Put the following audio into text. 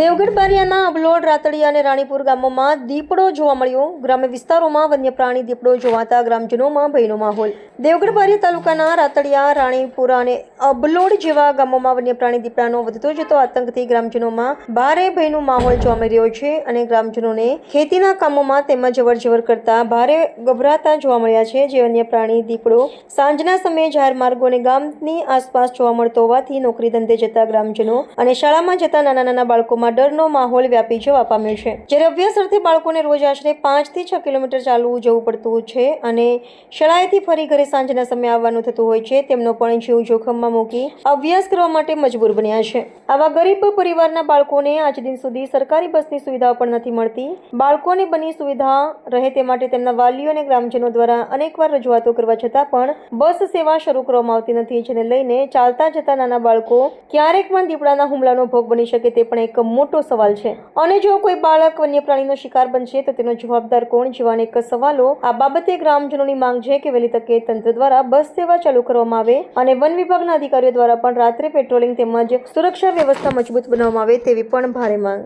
દેવગઢ બારિયાના અબલોડ રાતડિયા અને રાણીપુર ગામોમાં દીપડો જોવા મળ્યો. ગ્રામ્ય વિસ્તારોમાં વન્ય પ્રાણી દીપડો જોવાતા ગ્રામજનોમાં ભયનો માહોલ. દેવગઢ બારિયા તાલુકાના રાતડિયા, રાણીપુર અને અબલોડ જેવા ગામોમાં વન્ય પ્રાણી દીપડાનો વધતો જતો આતંકથી ગ્રામજનોમાં ભારે ભયનો માહોલ જોવા મળી રહ્યો છે અને ગ્રામજનોને ખેતીના કામોમાં તેમજ અવરજવર કરતા ભારે ગભરાતા જોવા મળ્યા છે. જે વન્ય પ્રાણી દીપડો સાંજના સમયે જાહેર માર્ગો અને ગામની આસપાસ જોવા મળતો હોવાથી નોકરી ધંધે જતા ગ્રામજનો અને શાળામાં જતા નાના નાના બાળકોમાં ડરનો માહોલ વ્યાપી જવા પામ્યો છે. જ્યારે અભ્યાસ અર્થે બાળકોને રોજ આશરે પાંચથી છ કિલોમીટર ચાલવું જવું પડતું છે અને શાળાએથી ફરી ઘરે સાંજના સમયે આવવાનું થતું હોય છે, તેમનો પણ જીવ જોખમમાં મૂકી અભ્યાસ કરવા માટે મજબૂર બન્યા છે. આવા ગરીબ પરિવારના બાળકોને આજ દિન સુધી સરકારી બસની સુવિધાઓ પણ નથી મળતી. બાળકોને બની સુવિધા રહે તે માટે તેમના વાલીઓ અને ગ્રામજનો દ્વારા અનેકવાર રજૂઆતો કરવા છતાં પણ બસ સેવા શરૂ કરવામાં આવતી નથી, જેને લઈને ચાલતા જતા નાના બાળકો ક્યારેક પણ દીપડાના હુમલાનો ભોગ બની શકે તે પણ એક મોટો સવાલ છે. અને જો કોઈ બાળક વન્ય પ્રાણીનો શિકાર બનશે, તો તેનો જવાબદાર કોણ? જેવા અનેક સવાલો. આ બાબતે ગ્રામજનોની માંગ છે કે વહેલી તકે તંત્ર દ્વારા બસ સેવા ચાલુ કરવામાં આવે અને વન વિભાગના અધિકારીઓ દ્વારા પણ રાત્રે પેટ્રોલિંગ તેમજ સુરક્ષા વ્યવસ્થા મજબૂત બનાવવામાં આવે તેવી પણ ભારે માંગ.